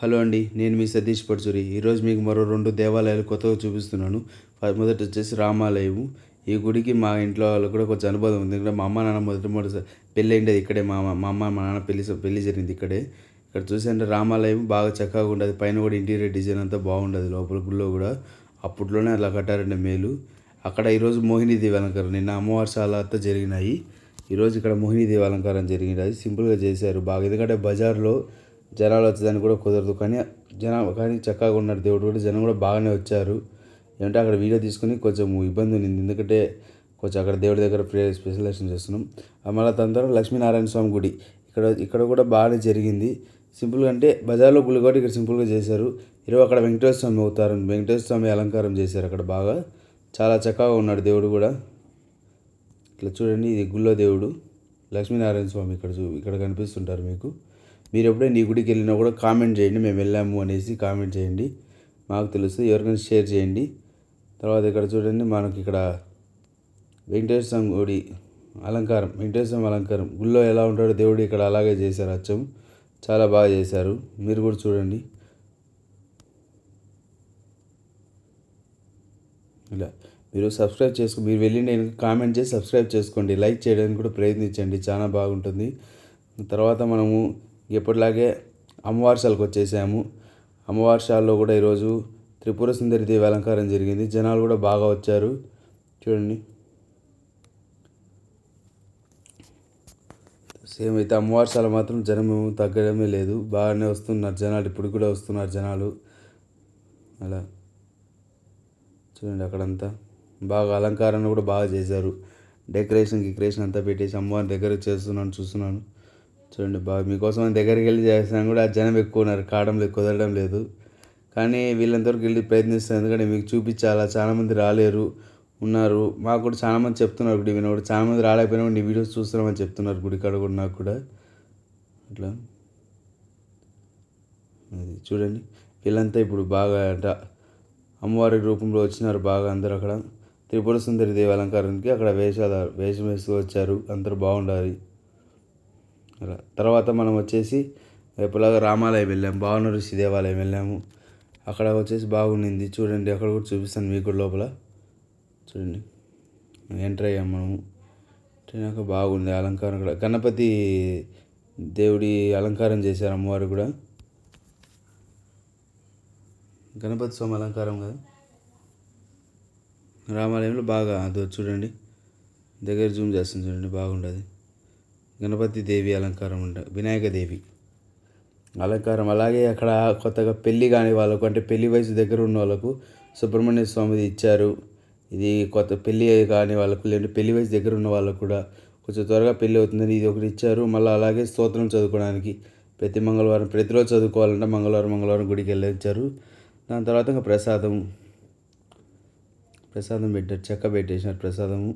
Hello అండి నేను మీ సతీష్ పడుచురి ఈరోజు మీకు మరో రెండు దేవాలయాలు కొత్తగా చూపిస్తున్నాను. మొదట వచ్చేసి రామాలయం ఈ గుడికి మా ఇంట్లో వాళ్ళకి కూడా కొంచెం అనుభవం ఉంది. ఎందుకంటే మా అమ్మ నాన్న మొదటి మొదటి పెళ్ళి అయింది ఇక్కడే. మా మా అమ్మ మా నాన్న పెళ్ళి పెళ్ళి జరిగింది ఇక్కడే. ఇక్కడ చూసంటే రామాలయం బాగా చక్కగా ఉండదు. పైన కూడా ఇంటీరియర్ డిజైన్ అంతా బాగుండదు లోపల గుళ్ళో కూడా. అప్పట్లోనే అలా కట్టారండి మేలు. అక్కడ ఈరోజు మోహినీదేవి అలంకారం నిన్న అమ్మవారి అంతా జరిగినాయి. ఈరోజు ఇక్కడ మోహినీదేవి అలంకారం జరిగినది. సింపుల్గా చేశారు. బాగా ఎందుకంటే బజార్లో జనాలు వచ్చేదానికి కూడా కుదరదు. కానీ జనాలు కానీ చక్కగా ఉన్నాడు దేవుడు కూడా జనం కూడా బాగానే వచ్చారు. ఏమంటే అక్కడ వీడియో తీసుకుని కొంచెం ఇబ్బంది ఉంది ఎందుకంటే కొంచెం అక్కడ దేవుడి దగ్గర ప్రే దర్శనం చేస్తున్నాం. మళ్ళీ దాని తర్వాత లక్ష్మీనారాయణ స్వామి గుడి. ఇక్కడ ఇక్కడ కూడా బాగానే జరిగింది. సింపుల్గా అంటే బజార్లో గుళ్ళు కూడా ఇక్కడ సింపుల్గా చేశారు. ఇరవై అక్కడ వెంకటేశ్వర స్వామి అవుతారు వెంకటేశ్వర స్వామి అలంకారం చేశారు అక్కడ బాగా. చాలా చక్కగా ఉన్నాడు దేవుడు కూడా. ఇట్లా చూడండి ఇది గుళ్ళో దేవుడు. లక్ష్మీనారాయణ స్వామి ఇక్కడ చూ ఇక్కడ కనిపిస్తుంటారు మీకు. మీరు ఎప్పుడైనా ఈ గుడికి వెళ్ళినా కూడా కామెంట్ చేయండి మేము వెళ్ళాము అనేసి కామెంట్ చేయండి. మాకు తెలుస్తుంది ఎవరికైనా షేర్ చేయండి. తర్వాత ఇక్కడ చూడండి మనకి ఇక్కడ వెంకటేశ్వర స్వామి గుడి అలంకారం వెంకటేశ్వర స్వామి అలంకారం. గుళ్ళో ఎలా ఉంటాడో దేవుడు ఇక్కడ అలాగే చేశారు అచ్చం. చాలా బాగా చేశారు. మీరు కూడా చూడండి. ఇలా. మీరు సబ్స్క్రైబ్ చేసుకో మీరు వెళ్ళి నేను కామెంట్ చేసి సబ్స్క్రైబ్ చేసుకోండి. లైక్ చేయడానికి కూడా ప్రయత్నించండి. చాలా బాగుంటుంది. తర్వాత మనము ఎప్పటిలాగే అమ్మవారిశాలకు వచ్చేసాము. అమ్మవారి కూడా ఈరోజు త్రిపుర సుందరి దేవి అలంకారం జరిగింది. జనాలు కూడా బాగా వచ్చారు. చూడండి. సేమ్ అయితే అమ్మవారి మాత్రం జనం తగ్గడమే లేదు. బాగానే వస్తున్నారు జనాలు. ఇప్పుడు కూడా వస్తున్నారు జనాలు. అలా. చూడండి అక్కడంతా. బాగా అలంకారాన్ని కూడా బాగా చేశారు. డెకరేషన్ గికరేషన్ అంతా పెట్టేసి అమ్మవారి దగ్గర చేస్తున్నాను చూస్తున్నాను. చూడండి బాగా మీకోసం దగ్గరికి వెళ్ళి చేస్తాను కూడా జనం ఎక్కువ ఉన్నారు కావడం లేదు కుదరడం లేదు. కానీ వీళ్ళంతవరకు వెళ్ళి ప్రయత్నిస్తాను ఎందుకంటే మీకు చూపించాలా చాలామంది రాలేరు ఉన్నారు. మాకు కూడా చాలామంది చెప్తున్నారు గుడి వినోడు. చాలామంది రాలేకపోయినా కూడా నీ వీడియోస్ చూస్తున్నామని చెప్తున్నారు గుడి కాడ కూడా నాకు కూడా. అట్లా. అది చూడండి. వీళ్ళంతా ఇప్పుడు బాగా అంట అమ్మవారి రూపంలో వచ్చినారు బాగా అందరూ అక్కడ. త్రిపుర సుందరి దేవి అలంకారానికి అక్కడ వేషాలు వేషం వేస్తూ వచ్చారు. అందరూ బాగుండాలి. అలా. తర్వాత మనం వచ్చేసి ఎప్పుడులాగా రామాలయం వెళ్ళాము భావన ఋషి దేవాలయం వెళ్ళాము అక్కడ వచ్చేసి బాగుండింది. చూడండి అక్కడ కూడా చూపిస్తాను మీకు కూడా లోపల. చూడండి ఎంటర్ అయ్యాము మనము. ఎంటర్ బాగుంది అలంకారం కూడా. గణపతి దేవుడి అలంకారం చేశారు అమ్మవారు కూడా. గణపతి స్వామి అలంకారం కదా? రామాలయంలో బాగా అది చూడండి దగ్గర జూమ్ చేస్తుంది చూడండి బాగుండదు. గణపతి దేవి అలంకారం ఉండ వినాయక దేవి. అలంకారం అలాగే అక్కడ కొత్తగా పెళ్ళి కాని వాళ్ళకు అంటే పెళ్ళి వయసు దగ్గర ఉన్న వాళ్ళకు సుబ్రహ్మణ్య స్వామిది ఇచ్చారు. ఇది కొత్త పెళ్ళి కాని వాళ్ళకు లేదంటే పెళ్ళి వయసు దగ్గర ఉన్న వాళ్ళకు కూడా కొంచెం త్వరగా పెళ్ళి అవుతుందని ఇది ఒకటి ఇచ్చారు. మళ్ళీ అలాగే స్తోత్రం చదువుకోవడానికి ప్రతి మంగళవారం ప్రతిరోజు చదువుకోవాలంటే మంగళవారం మంగళవారం గుడికి వెళ్ళి ఇచ్చారు దాని తర్వాత ఇంకా ప్రసాదం ప్రసాదం పెట్టారు చెక్క పెట్టేసినారు ప్రసాదము.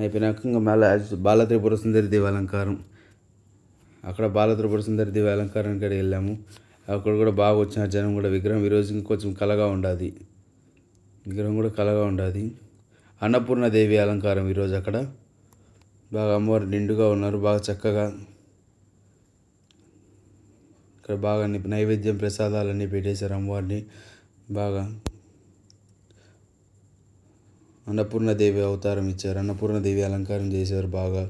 అయిపోయినాక ఇంకా మళ్ళీ బాల త్రిపుర సుందరి దేవి అలంకారం అక్కడ బాల త్రిపుర సుందరి దేవి కాడ వెళ్ళాము. అక్కడ కూడా బాగా వచ్చిన జనం కూడా విగ్రహం. ఈరోజు కొంచెం కలగా ఉండాది. విగ్రహం కూడా కలగా ఉండాది. అన్నపూర్ణ దేవి అలంకారం ఈరోజు అక్కడ. బాగా అమ్మవారు నిండుగా ఉన్నారు. బాగా చక్కగా ఇక్కడ బాగా ని- నైవేద్యం ప్రసాదాలన్నీ పెట్టేశారు అమ్మవారిని. బాగా అన్నపూర్ణదేవి అవతారం ఇచ్చారు. అన్నపూర్ణదేవి అలంకారం చేశారు బాగా.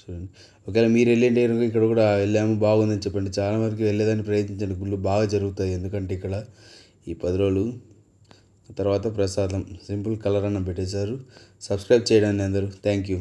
చూడండి. ఒకవేళ మీరు వెళ్ళండి ఇక్కడ కూడా వెళ్ళాము బాగుందని చెప్పండి. చాలా వరకు వెళ్ళేదాన్ని ప్రయత్నించండి. గుళ్ళు బాగా జరుగుతాయి. ఎందుకంటే ఇక్కడ ఈ పది రోజులు తర్వాత ప్రసాదం. సింపుల్ కలర్ అన్నం పెట్టేశారు. సబ్స్క్రైబ్ చేయండి అందరూ. Thank you.